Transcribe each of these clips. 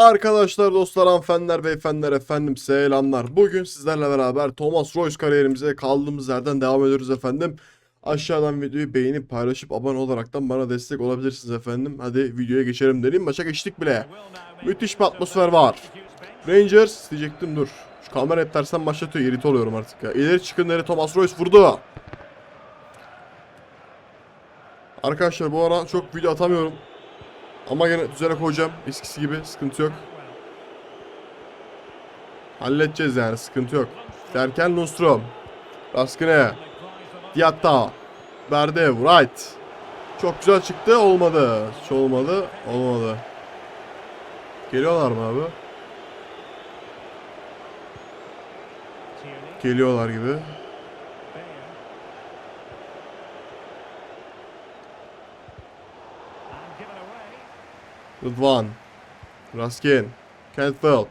Arkadaşlar, dostlar, hanımefendiler, beyefendiler, efendim selamlar. Bugün sizlerle beraber Thomas Royce kariyerimize kaldığımız yerden devam ediyoruz efendim. Aşağıdan videoyu beğenip paylaşıp abone olaraktan bana destek olabilirsiniz efendim. Hadi videoya geçelim dedim. Maça geçtik bile. Müthiş bir atmosfer var. Rangers diyecektim dur. Şu kamera hep tersten başlatıyor. Irite oluyorum artık ya. İleri çıkın nereye Thomas Royce vurdu. Arkadaşlar bu ara çok video atamıyorum. Ama gene düzene koyacağım. Eskisi gibi sıkıntı yok. Halledeceğiz yani sıkıntı yok. Derken Lundstrom. Raskine. Diatta. Verdi. Wright. Çok güzel çıktı. Olmadı. Hiç olmadı. Olmadı. Geliyorlar mı abi? Geliyorlar gibi. Rıdvan. Raskin. Cantwell.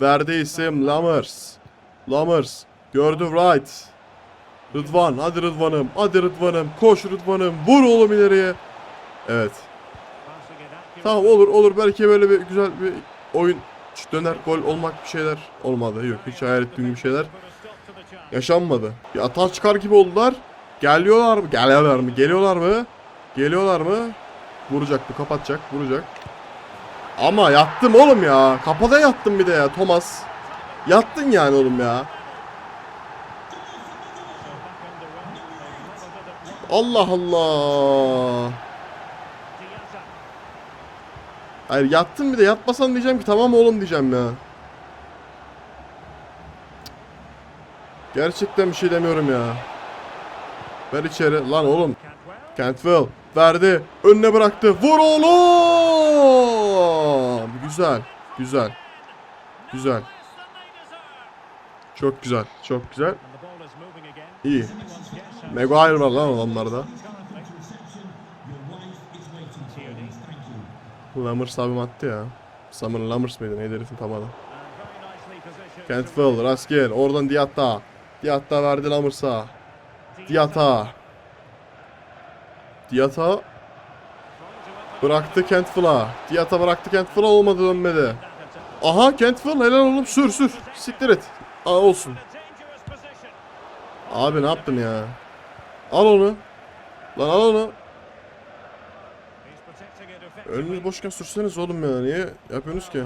Verdi isim Lammers. Lammers. Gördü Wright. Rıdvan. Hadi Rıdvan'ım. Hadi Rıdvan'ım. Koş Rıdvan'ım. Vur oğlum ileriye. Evet. Tamam olur olur. Belki böyle bir güzel bir oyun döner gol olmak bir şeyler olmadı. Yok hiç hayal ettiğim gibi şeyler yaşanmadı. Bir atar çıkar gibi oldular. Geliyorlar mı? Geliyorlar mı? Geliyorlar mı? Geliyorlar mı? Vuracak mı? Kapatacak. Vuracak. Ama yattım oğlum ya. Kapada yattım bir de ya Thomas. Yattın yani oğlum ya. Allah Allah. Hayır yattın bir de yatmasan diyeceğim ki tamam oğlum diyeceğim ya. Gerçekten bir şey demiyorum ya. Ver içeri. Lan oğlum. Cantwell verdi. Önüne bıraktı. Vur oğlum. Güzel. Güzel. Güzel. Çok güzel. Çok güzel. İyi. Maguire var lan adamlarda. Lammers abim attı ya. Summer Lammers mıydı? Neydi herifin tam adı? Cantwell, Raskin. Oradan Diatta. Diatta verdi Lammers'a. Diatta. Diatta bıraktı Cantwell'a. Diatta bıraktı Cantwell'a olmadı dönmedi. Aha Cantwell helal oğlum sür sür. Siktir et. Aa olsun. Abi ne yaptın ya? Al onu. Lan al onu. Önünüz boşken sürseniz oğlum ya. Niye yapıyorsunuz ki?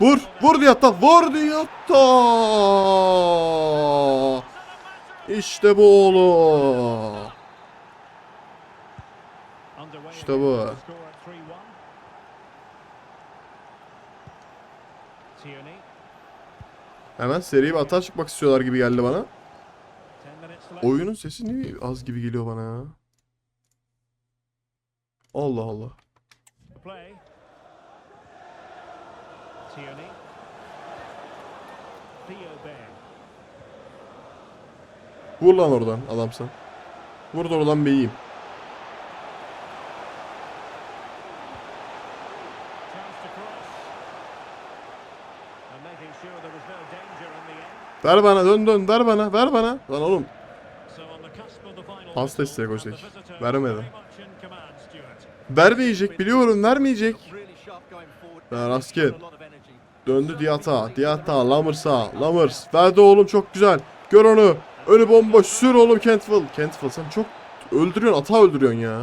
Vur. Vur Diatta. Vur Diatta. İşte bu oğlum. İşte bu. Hemen seri bir hata çıkmak istiyorlar gibi geldi bana. Oyunun sesi niye az gibi geliyor bana ya? Allah Allah. Vur lan oradan adamsan. Vur da oradan bir Ver bana dön dön ver bana ver bana. Lan oğlum Pasta isteye koşacak. Vermedi. vermeyecek biliyorum vermeyecek. Ya Raskin. Döndü Diata. Diata Lammers'a. Lammers. Verdi oğlum çok güzel. Gör onu. Önü bomboş. Sür oğlum Cantwell. Cantwell sen çok öldürüyorsun. Ata öldürüyorsun ya.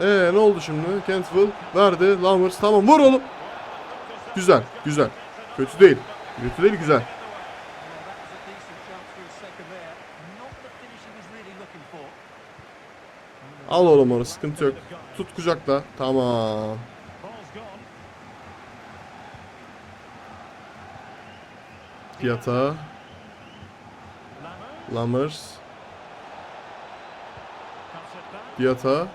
Ee ne oldu şimdi? Cantwell verdi. Lammers tamam vur oğlum. Güzel. Güzel. Kötü değil. Kötü değil güzel. Al oğlum onu sıkıntı yok. Tut kucakla. Tamam. Piyata. Lammers. Piyata.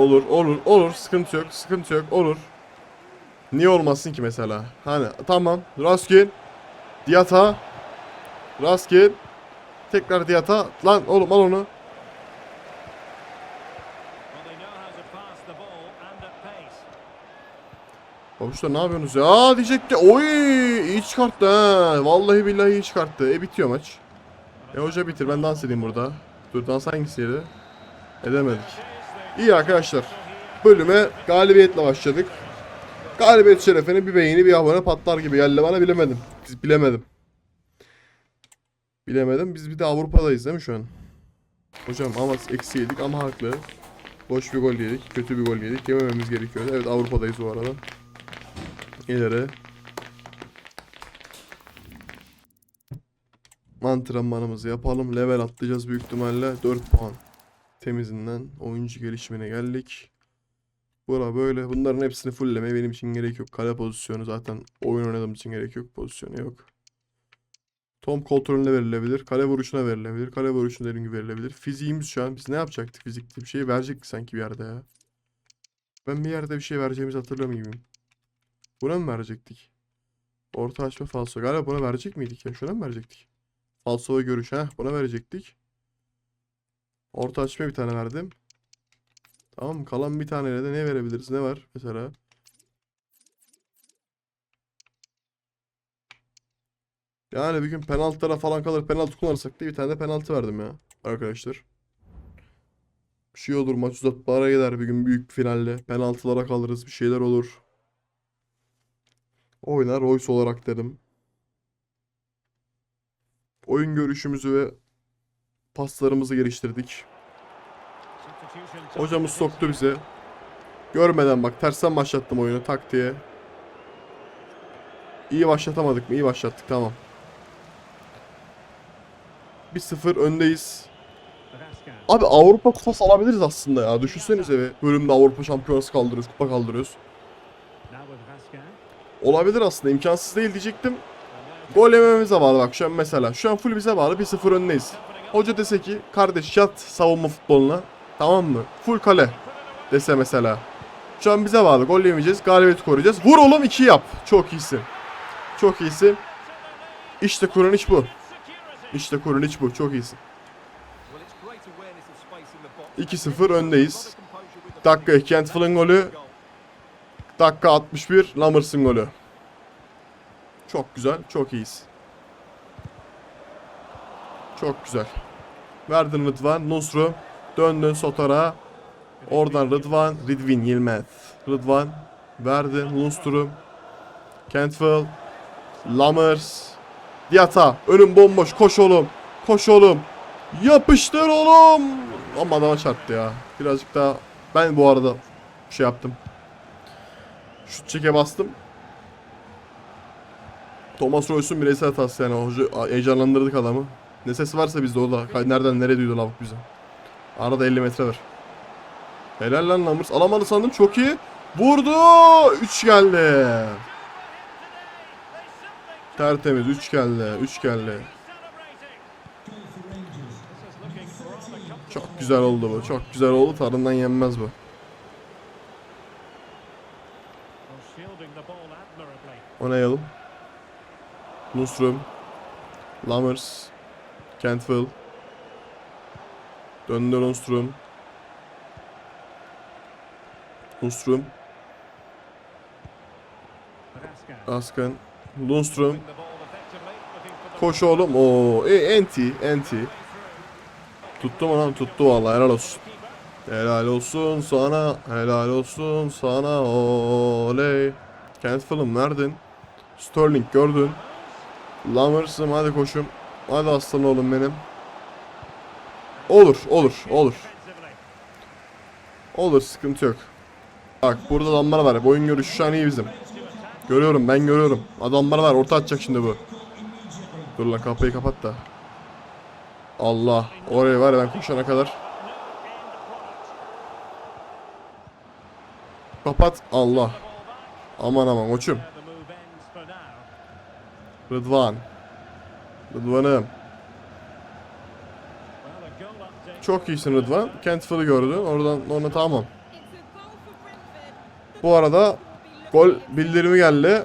Olur olur olur sıkıntı yok sıkıntı yok olur. Niye olmasın ki mesela? Hani tamam Raskin. Diata. Raskin. Tekrar Diata. Lan oğlum al onu. Babuşlar ne yapıyorsunuz ya? Diyecekti. Oy iyi çıkarttı ha. Vallahi billahi iyi çıkarttı. E bitiyor maç. E hoca bitir. Ben dans edeyim burada. Dur dans hangisiydi? Edemedik. İyi arkadaşlar. Bölüme galibiyetle başladık. Galibiyet şerefine bir beğeni bir abone patlar gibi geldi bana bilemedim. Biz bilemedim. Bilemedim. Biz bir de Avrupa'dayız değil mi şu an? Hocam ama eksi yedik ama haklı. Boş bir gol yedik. Kötü bir gol yedik. Yemememiz gerekiyordu. Evet Avrupa'dayız bu arada. İleri. Antrenmanımızı yapalım. Level atlayacağız büyük ihtimalle. 4 puan. Temizinden oyuncu gelişimine geldik. Bura böyle. Bunların hepsini fulllemeye benim için gerek yok. Kale pozisyonu zaten oyun oynadığım için gerek yok. Pozisyonu yok. Tom kontrolüne verilebilir. Kale vuruşuna verilebilir. Kale vuruşuna dediğim gibi verilebilir. Fiziğimiz şu an. Biz ne yapacaktık fizikte? Bir şey verecektik sanki bir yerde ya. Ben bir yerde bir şey vereceğimizi hatırlamıyor gibiyim. Buna mı verecektik? Orta açma falso. Galiba buna verecek miydik ya? Şuna mı verecektik? Falso ve görüş. Heh, buna verecektik. Orta açma bir tane verdim. Tamam kalan bir taneyle de ne verebiliriz? Ne var mesela? Yani bir gün penaltılara falan kalır penaltı kullanırsak diye bir tane de penaltı verdim ya arkadaşlar. Bir şey olur maç uzatmalara gider bir gün büyük bir finalde. Penaltılara kalırız bir şeyler olur. Oynar Royce olarak dedim. Oyun görüşümüzü ve paslarımızı geliştirdik. Hocamız soktu bize. Görmeden bak tersten başlattım oyunu tak diye. İyi başlatamadık mı? İyi başlattık tamam. 1-0 öndeyiz. Abi Avrupa kupası alabiliriz aslında ya. Düşünsenize be. Bölümde Avrupa şampiyonası kaldırıyoruz, kupa kaldırıyoruz. Olabilir aslında. imkansız değil diyecektim. Gol yememize bağlı bak şu an mesela. Şu an full bize bağlı. 1-0 öndeyiz. Hoca dese ki kardeş yat savunma futboluna. Tamam mı? Full kale. Dese mesela. Şu an bize bağlı. Gol yemeyeceğiz. Galibiyeti koruyacağız. Vur oğlum 2 yap. Çok iyisin. Çok iyisin. İşte kurun iç bu. İşte kurun iç bu. Çok iyisin. Well, it's great awareness of space in the box. 2-0 öndeyiz. Dakika Kentfill'in golü. Dakika 61 Lammers'ın golü. Çok güzel, çok iyiyiz. Çok güzel. Verdin Rıdvan, Nusru. Döndün Sotar'a. Oradan Rıdvan, Ridvin Yilmaz. Rıdvan, verdin Nusru. Kentfill, Lammers. Diata, önüm bomboş, koş oğlum. Koş oğlum. Yapıştır oğlum. Ama adama çarptı ya. Birazcık daha ben bu arada şey yaptım. Şut çeke bastım. Thomas Royce'un bireysel hatası yani. Heyecanlandırdık adamı. Ne sesi varsa bizde o da. Kay- Nereden nereye duydu lavuk bize. Arada 50 metre var. Helal lan Lammers. Alamadı sandım. Çok iyi. Vurdu. 3 geldi. Tertemiz. 3 geldi. 3 geldi. Çok güzel oldu bu. Çok güzel oldu. Tarından yenmez bu. Oynayalım. Nusrum. Lammers. Kentfill. Döndü Nusrum. Nusrum. Askan. Lundström. Koş oğlum. Oo, e, enti, enti. Tuttu mu lan? Tuttu vallahi helal olsun. Helal olsun sana, helal olsun sana, oley. Kent Fulham verdin. Sterling gördün. Lammers'ım hadi koşum. Hadi aslan oğlum benim. Olur, olur, olur. Olur, sıkıntı yok. Bak burada adamlar var. Boyun görüşü şu an iyi bizim. Görüyorum, ben görüyorum. Adamlar var, orta atacak şimdi bu. Dur lan kapıyı kapat da. Allah. Oraya var ya ben koşana kadar. Kapat. Allah. Aman aman koçum. Rıdvan. Rıdvan'ım. Çok iyisin Rıdvan. Kentfield'ı gördün. Oradan ona tamam. Bu arada gol bildirimi geldi.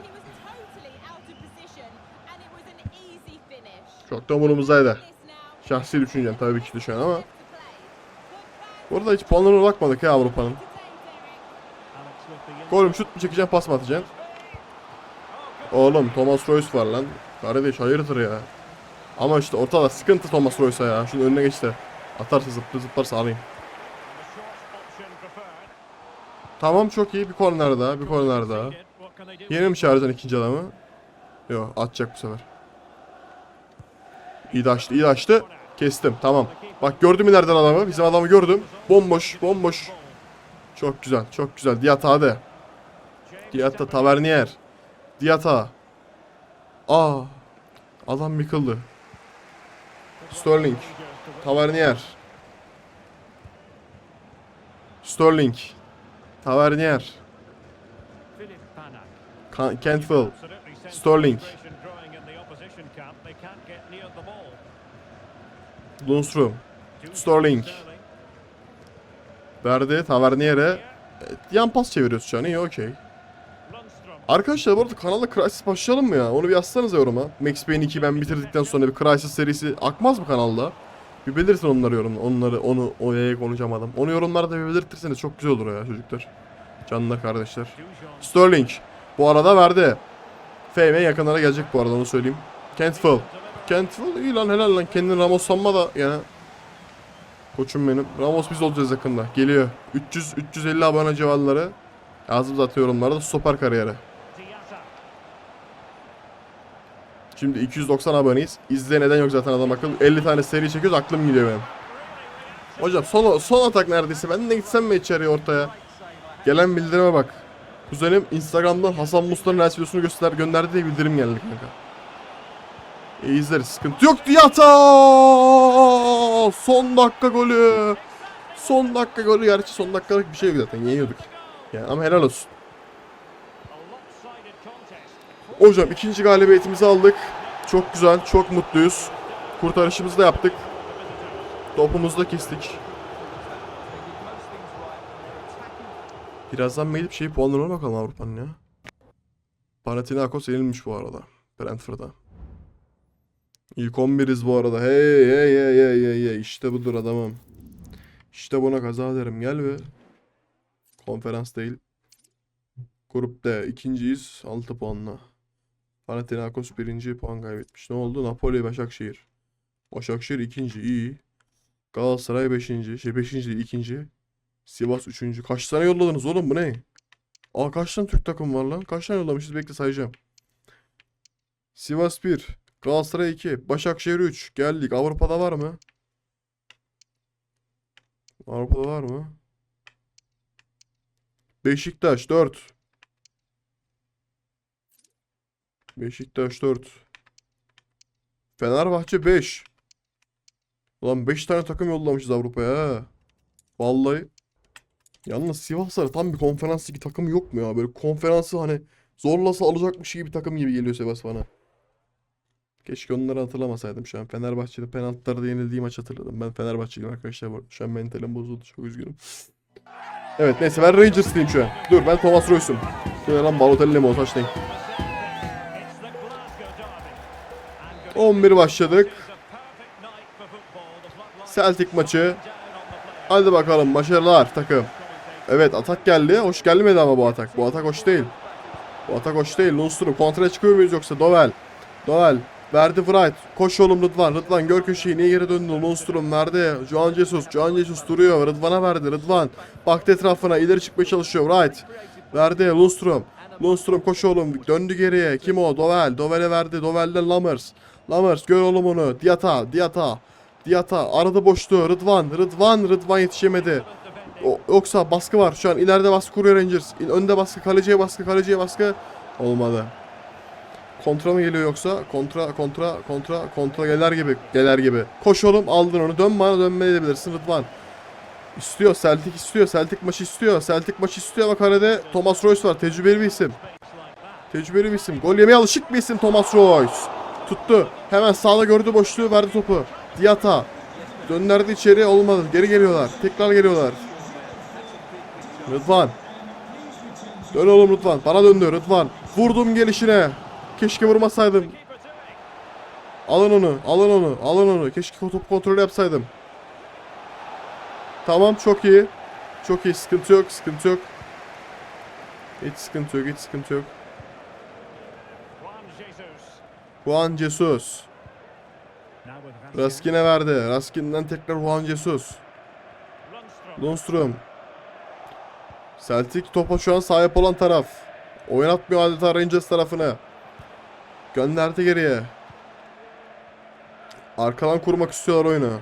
Çok da umurumuzdaydı. Şahsi düşüncem tabii ki düşen ama. Burada hiç puanlarına bakmadık ya Avrupa'nın. Golüm şut mu çekeceksin pas mı atacaksın? Oğlum Thomas Royce var lan. Kardeş hayırdır ya. Ama işte ortada sıkıntı Thomas Royce'a ya. Şunun önüne geç de. Atarsa zıplı zıplarsa alayım. Tamam çok iyi. Bir korner daha. Bir korner daha. Yeni mi çağıracaksın ikinci adamı? Yok atacak bu sefer. İyi de açtı. iyi de açtı. Kestim. Tamam. Bak gördüm ileriden adamı. Bizim adamı gördüm. Bomboş. Bomboş. Çok güzel. Çok güzel. Diata hadi. Diata Tavernier. Diata. Aa. Adam yıkıldı. Sterling. Tavernier. Sterling. Tavernier. Cantwell. Sterling. Lundstrom. Sterling. Verdi Tavernier'e. Evet, yan pas çeviriyoruz şu an. İyi okey. Arkadaşlar bu arada kanalda Crysis başlayalım mı ya? Onu bir yazsanıza yoruma. Max Payne 2 ben bitirdikten sonra bir Crysis serisi akmaz mı kanalda? Bir belirtin onları yorum. Onları onu o yaya konuşamadım. Onu yorumlarda bir belirtirseniz çok güzel olur ya çocuklar. Canlar kardeşler. Sterling. Bu arada verdi. FM yakınlara gelecek bu arada onu söyleyeyim. Cantwell. Cantwell iyi lan helal lan. Kendini Ramos sanma da yani. Koçum benim. Ramos biz olacağız yakında. Geliyor. 300 350 abone civarları. Yazdım zaten yorumlarda stoper kariyeri. Şimdi 290 aboneyiz. İzle neden yok zaten adam akıllı. 50 tane seri çekiyoruz aklım gidiyor benim. Hocam son, son atak neredeyse. Ben de gitsem mi içeriye ortaya? Gelen bildirime bak. Kuzenim Instagram'dan Hasan Mustar'ın reels videosunu göster gönderdi diye bildirim geldi kanka. E izleriz sıkıntı yok Diyata! Son dakika golü. Son dakika golü gerçi son dakikalık bir şey yok zaten yeniyorduk. Yani ama helal olsun. Hocam ikinci galibiyetimizi aldık. Çok güzel, çok mutluyuz. Kurtarışımızı da yaptık. Topumuzu da kestik. Birazdan gidip şey puanlarına bakalım Avrupa'nın ya. Panathinaikos yenilmiş bu arada. Brentford'a. İlk 11'iz bu arada. Hey hey hey hey hey hey. İşte budur adamım. İşte buna kaza derim. Gel be. Konferans değil. Grup D. ikinciyiz. 6 puanla. Panathinaikos birinci puan kaybetmiş. Ne oldu? Napoli, Başakşehir. Başakşehir ikinci. iyi. Galatasaray beşinci. Şey beşinci değil ikinci. Sivas üçüncü. Kaç tane yolladınız oğlum bu ne? Aa kaç tane Türk takım var lan? Kaç tane yollamışız? Bekle sayacağım. Sivas 1. Galatasaray 2. Başakşehir 3. Geldik. Avrupa'da var mı? Avrupa'da var mı? Beşiktaş 4. Beşiktaş 4. Fenerbahçe 5. Ulan 5 tane takım yollamışız Avrupa'ya. Vallahi. Yalnız Sivaslar tam bir konferans ligi takımı yok mu ya? Böyle konferansı hani zorlasa alacakmış gibi bir takım gibi geliyor Sivas bana. Keşke onları hatırlamasaydım şu an. Fenerbahçe'de penaltılarda yenildiği maç hatırladım. Ben Fenerbahçeliyim arkadaşlar. Şu an mentalim bozuldu. Çok üzgünüm. Evet neyse ben Rangers'lıyım şu an. Dur ben Thomas Royce'um. Şöyle lan Balotelli mi o saçlayın. 11 başladık. Celtic maçı. Hadi bakalım başarılar takım. Evet atak geldi. Hoş gelmedi ama bu atak. Bu atak hoş değil. Bu atak hoş değil. Lundstrom kontraya çıkıyor muyuz yoksa Dovel. Dovel. Verdi Wright. Koş oğlum Rıdvan. Rıdvan gör köşeyi. Niye geri döndü? Lundstrom verdi. Juan Jesus. Juan Jesus duruyor. Rıdvan'a verdi. Rıdvan. Baktı etrafına. ileri çıkmaya çalışıyor. Wright. Verdi. Lundstrom. Lundstrom koş oğlum. Döndü geriye. Kim o? Dovel. Dovel'e verdi. Dovel'den Lammers. Lammers gör oğlum onu. Diata. Diata. Diata. Aradı boşluğu. Rıdvan. Rıdvan. Rıdvan yetişemedi. O- yoksa baskı var. Şu an ileride baskı kuruyor Rangers. Önde baskı. Kaleciye baskı. Kaleciye baskı. Olmadı. Kontra mı geliyor yoksa? Kontra, kontra, kontra, kontra gelir gibi. Gelir gibi. Koş oğlum aldın onu. Dön bana dönme edebilirsin Rıdvan. İstiyor. Celtic istiyor. Celtic maçı istiyor. Celtic maçı istiyor ama karede Thomas Royce var. Tecrübeli bir isim. Tecrübeli bir isim. Gol yemeye alışık bir isim Thomas Royce. Tuttu. Hemen sağda gördü boşluğu verdi topu. Diata. Döndürdü içeri olmadı. Geri geliyorlar. Tekrar geliyorlar. Rıdvan. Dön oğlum Rıdvan. Bana döndü Rıdvan. Vurdum gelişine. Keşke vurmasaydım. Alın onu. Alın onu. Alın onu. Keşke top kontrolü yapsaydım. Tamam çok iyi. Çok iyi. Sıkıntı yok. Sıkıntı yok. Hiç sıkıntı yok. Hiç sıkıntı yok. Juan Jesus. Raskin'e verdi. Raskin'den tekrar Juan Jesus. Lundström. Celtic topa şu an sahip olan taraf. Oynatmıyor adeta Rangers tarafını. Gönderdi geriye. Arkadan kurmak istiyorlar oyunu.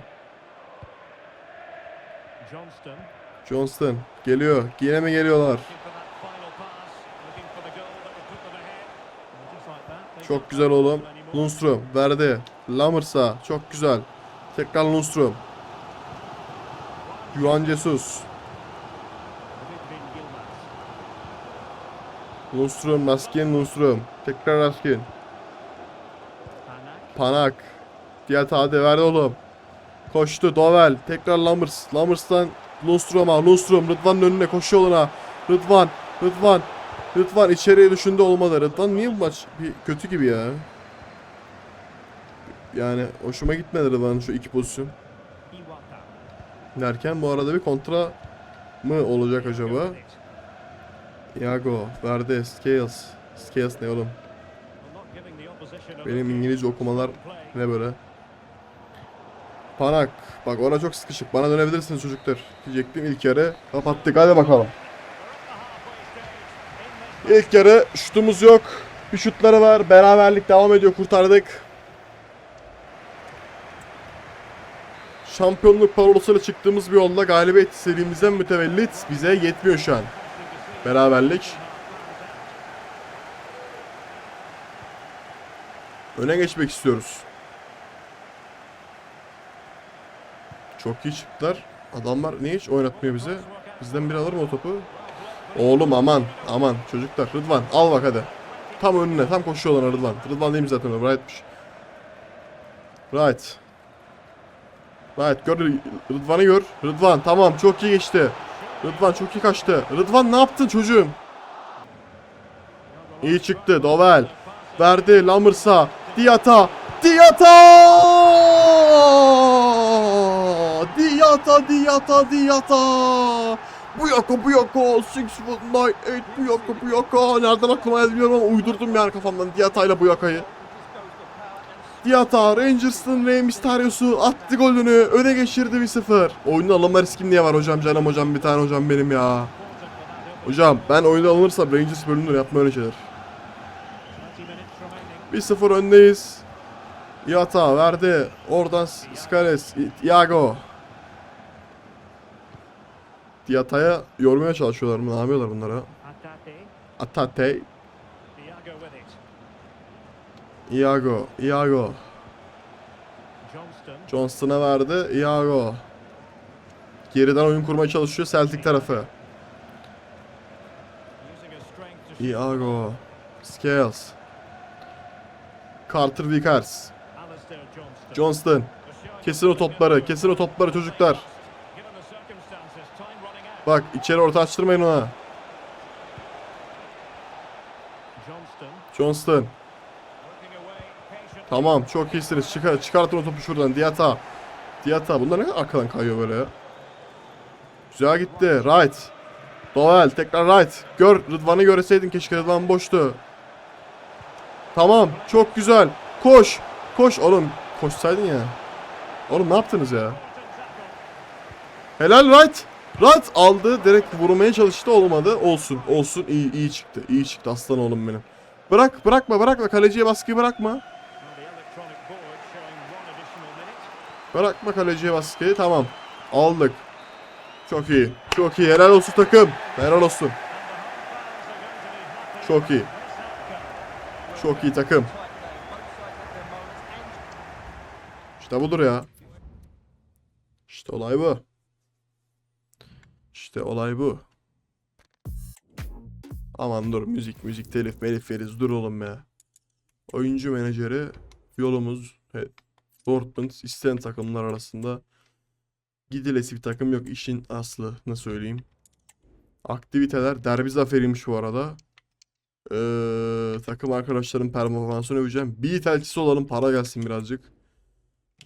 Johnston. Johnston geliyor. Yine mi geliyorlar? Çok güzel oğlum. Lundström verdi. Lammers'a çok güzel. Tekrar Lundström. Juan Jesus. Lundström, Raskin, Lundström. Tekrar Raskin. Panak. Diğer hadi verdi oğlum. Koştu Dovel. Tekrar Lammers. Lammers'tan Lundström'a. Lundström Rıdvan'ın önüne koşuyor ona. Rıdvan. Rıdvan. Rıdvan içeriye düşündü olmadı. Rıdvan niye bu maç bir kötü gibi ya? Yani hoşuma gitmedi Rıdvan'ın şu iki pozisyon. Derken bu arada bir kontra mı olacak acaba? Iago verdi. Scales. Scales ne oğlum? Benim İngilizce okumalar ne böyle? Panak. Bak ona çok sıkışık. Bana dönebilirsiniz çocuklar. Diyecektim ilk yarı. Kapattık. Hadi bakalım. İlk yarı şutumuz yok. Bir şutları var. Beraberlik devam ediyor. Kurtardık. Şampiyonluk parolasıyla çıktığımız bir yolda galibiyet serimizden mütevellit bize yetmiyor şu an. Beraberlik. Öne geçmek istiyoruz. Çok iyi çıktılar. Adamlar niye hiç oynatmıyor bize? Bizden biri alır mı o topu? Oğlum aman aman çocuklar. Rıdvan al bak hadi. Tam önüne tam koşuyorlar Rıdvan. Rıdvan değil mi zaten o? Right'mış. Right. Right gör Rıdvan'ı gör. Rıdvan tamam çok iyi geçti. Rıdvan çok iyi kaçtı. Rıdvan ne yaptın çocuğum? İyi çıktı Dovel. Verdi Lammers'a. Diata. Diata! Diata, Diata, Diata! Bu yaka, bu yaka. Six foot nine, eight, bu yaka, bu yaka. Nereden aklıma geldi bilmiyorum ama uydurdum yani kafamdan Diata'yla bu yakayı. Diata, Rangers'ın Rey Mysterio'su attı golünü. Öne geçirdi 1-0. Oyunda alınma riskim niye var hocam? Canım hocam bir tane hocam benim ya. Hocam ben oyunda alınırsam Rangers bölünür yapma öyle şeyler. 20 minutes remaining. 1-0 öndeyiz. Yata verdi. Oradan S- Scales. I- Iago. Diata'ya yormaya çalışıyorlar mı? Ne yapıyorlar bunlara? Atate. Atate. Iago with it. Iago. Iago. Johnston. Johnston'a verdi. Iago. Geriden oyun kurmaya çalışıyor Celtic tarafı. Iago. Scales. Carter Vickers. Johnston. Kesin o topları. Kesin o topları çocuklar. Bak içeri orta açtırmayın ona. Johnston. Johnston. Tamam çok iyisiniz. Çıkar, çıkartın o topu şuradan. Diata. Diata. Bunlar ne kadar arkadan kayıyor böyle ya. Güzel gitti. Right. Dovel. Tekrar right. Gör. Rıdvan'ı göreseydin keşke Rıdvan boştu. Tamam. Çok güzel. Koş. Koş oğlum. Koşsaydın ya. Oğlum ne yaptınız ya? Helal right. Right aldı. Direkt vurmaya çalıştı. Olmadı. Olsun. Olsun. İyi, iyi çıktı. İyi çıktı aslan oğlum benim. Bırak. Bırakma. Bırakma. Kaleciye baskıyı bırakma. Bırakma kaleciye baskıyı. Tamam. Aldık. Çok iyi. Çok iyi. Helal olsun takım. Helal olsun. Çok iyi. Çok iyi takım. İşte budur ya. İşte olay bu. İşte olay bu. Aman dur müzik müzik telif melif veriz dur oğlum ya. Oyuncu menajeri yolumuz Dortmund isteyen takımlar arasında gidilesi bir takım yok işin aslı ne söyleyeyim. Aktiviteler derbi zaferiymiş bu arada. Ee, takım arkadaşların performansını öveceğim. Bir itelçisi olalım para gelsin birazcık.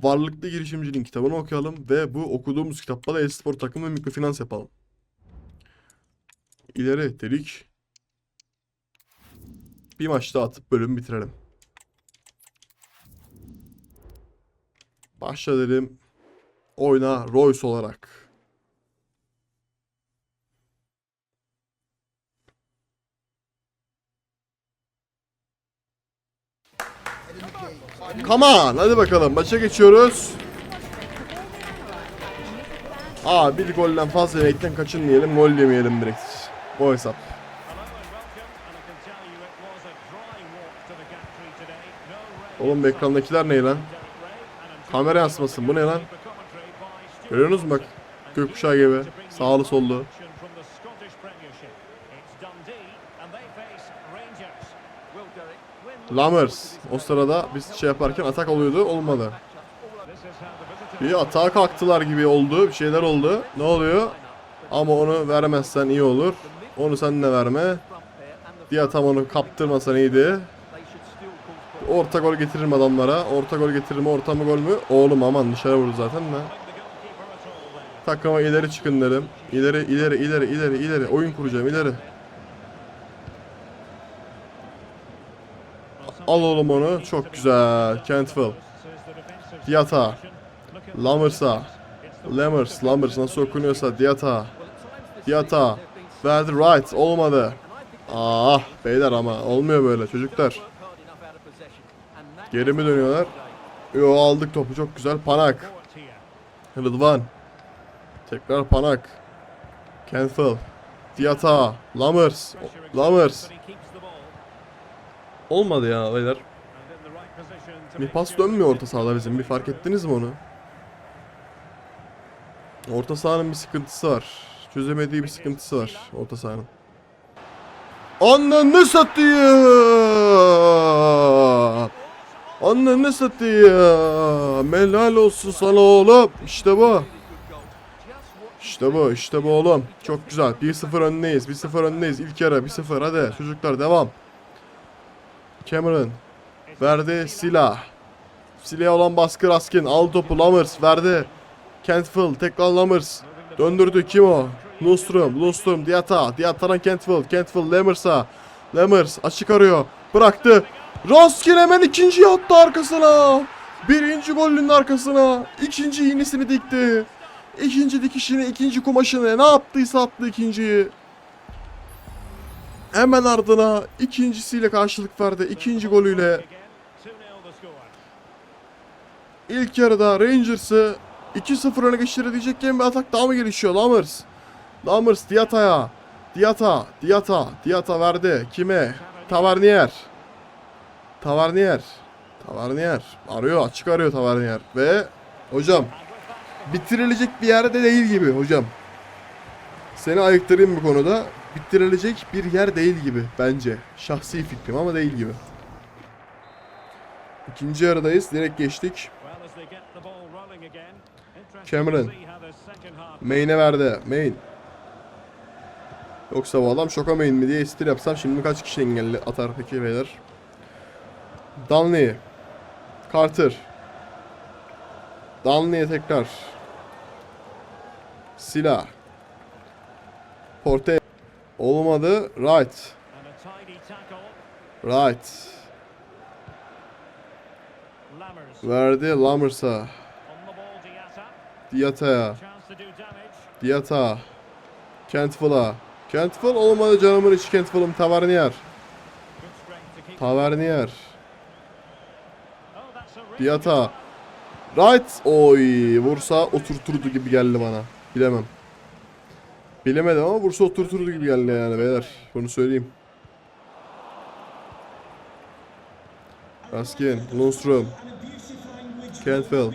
Varlıklı girişimciliğin kitabını okuyalım ve bu okuduğumuz kitapla da e-spor takım ve mikrofinans yapalım. İleri dedik. Bir maç daha atıp bölümü bitirelim. Başla dedim. Oyna Royce olarak. Come on. Hadi bakalım. Maça geçiyoruz. Aa bir golden fazla yemekten kaçınmayalım. Gol yemeyelim direkt. Bu hesap. Oğlum ekrandakiler ne lan? Kamera yansımasın. Bu ne lan? Görüyorsunuz mu bak? Gökkuşağı gibi. Sağlı sollu. Lammers. O sırada biz şey yaparken atak oluyordu. Olmadı. Bir atağa kalktılar gibi oldu. Bir şeyler oldu. Ne oluyor? Ama onu vermezsen iyi olur. Onu sen de verme. Diye tam onu kaptırmasan iyiydi. Orta gol getiririm adamlara. Orta gol getiririm. Orta mı gol mü? Oğlum aman dışarı vurdu zaten de. Takıma ileri çıkın dedim. İleri ileri ileri ileri ileri. Oyun kuracağım ileri. Al oğlum onu. Çok güzel. Cantwell. Diata. Lammers'a. Lammers. Lammers nasıl okunuyorsa. Diata. Diata. Verdi right. Olmadı. Ah beyler ama. Olmuyor böyle çocuklar. Geri mi dönüyorlar? Yo aldık topu çok güzel. Panak. Rıdvan. Tekrar Panak. Kenfil. Diata. Lammers. Lammers. Olmadı ya beyler. Bir pas dönmüyor orta sahada bizim. Bir fark ettiniz mi onu? Orta sahanın bir sıkıntısı var. Çözemediği bir sıkıntısı var orta sahanın. Ananı satayım. Ananı satayım. Helal olsun sana oğlum. İşte bu. İşte bu, işte bu oğlum. Çok güzel. 1-0 öndeyiz. 1-0 öndeyiz. İlk yarı 1-0. Hadi çocuklar devam. Cameron verdi silah. Silah'a olan baskı Raskin. Al topu Lammers verdi. Kentfield tekrar Lammers. Döndürdü kim o? Lundström, Lundström, Diata. Diata'dan Kentfield. Kentfield Lammers'a. Lammers açık arıyor. Bıraktı. Raskin hemen ikinciyi attı arkasına. Birinci golünün arkasına. İkinci iğnesini dikti. İkinci dikişini, ikinci kumaşını ne yaptıysa attı ikinciyi. Hemen ardına ikincisiyle karşılık verdi. İkinci golüyle ilk yarıda Rangers'ı 2-0 öne geçirebilecekken bir atak daha mı gelişiyor? Lammers. Lammers Diata'ya. Diata, Diata, Diata verdi. Kime? Tavernier. Tavernier. Tavernier. Arıyor, açık arıyor Tavernier. Ve hocam bitirilecek bir yerde değil gibi hocam. Seni ayıktırayım bu konuda. Bitirilecek bir yer değil gibi bence. Şahsi fikrim ama değil gibi. İkinci yarıdayız. Direkt geçtik. Cameron. Main'e verdi. Main. Yoksa bu adam şoka main mi diye istir yapsam şimdi kaç kişi engelli atar peki beyler. Dunley. Carter. Dunley'e tekrar. Silah. Porte. Olmadı. Right. Right. Verdi Lammers'a. Diata'ya. Diata. Cantwell'a. Cantwell olmadı canımın içi Cantwell'ım. Tavernier. Tavernier. Diata. Right. Oy. Vursa oturturdu gibi geldi bana. Bilemem. Bilemedim ama vursa oturturdu gibi geldi yani beyler. Bunu söyleyeyim. Raskin. Lundström. Cantwell.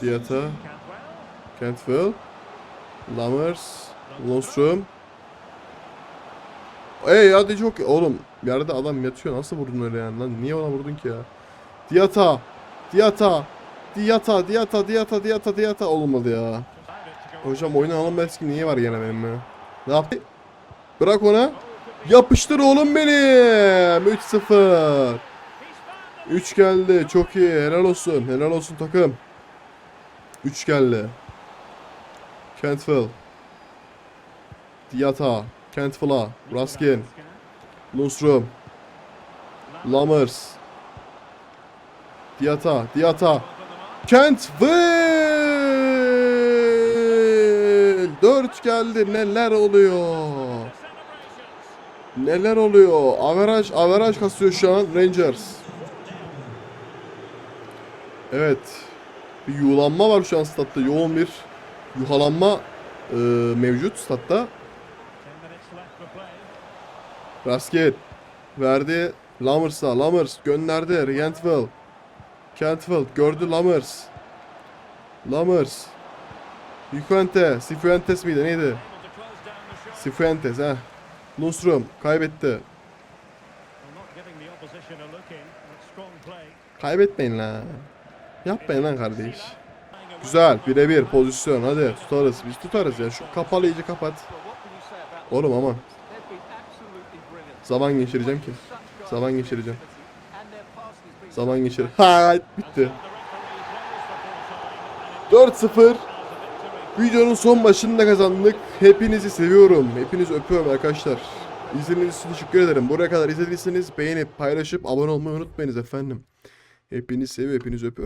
Diata. Cantwell. Lammers. Lundström. Ey hadi çok oğlum yerde adam yatıyor nasıl vurdun öyle yani lan niye ona vurdun ki ya Diata. Diata. Diata Diata Diata Diata Diata. Olmadı ya. Hocam oyuna alın belki niye var gene benim ya. Ne yaptı? Bırak ona. Yapıştır oğlum benim. 3-0 3 geldi. Çok iyi. Helal olsun. Helal olsun takım. 3 geldi. Cantwell Diata. Cantwell'a Raskin Lundström. Lammers Diata, Diata. Kentville! 4 geldi. Neler oluyor? Neler oluyor? Averaj, averaj kasıyor şu an Rangers. Evet. Bir yuğlanma var şu an statta. Yoğun bir yuhalanma e, mevcut statta. Rasket verdi Lammers'a. Lammers gönderdi Kentville. Kentville gördü Lammers. Lammers. Cifuente. Cifuentes miydi neydi? Cifuentes ha. Lundstrom kaybetti. Kaybetmeyin lan. Yapmayın lan kardeş. Güzel birebir pozisyon hadi tutarız biz tutarız ya şu kapalı iyice kapat. Oğlum brilliant. zaman geçireceğim ki. Zaman geçireceğim. Zaman geçir. Ha bitti. The referee blows for full time. 4-0. Videonun son başında kazandık. Hepinizi seviyorum. Hepinizi öpüyorum arkadaşlar. İzlediğiniz için teşekkür ederim. Buraya kadar izlediyseniz beğenip paylaşıp abone olmayı unutmayınız efendim. Hepinizi seviyorum. Hepinizi öpüyorum.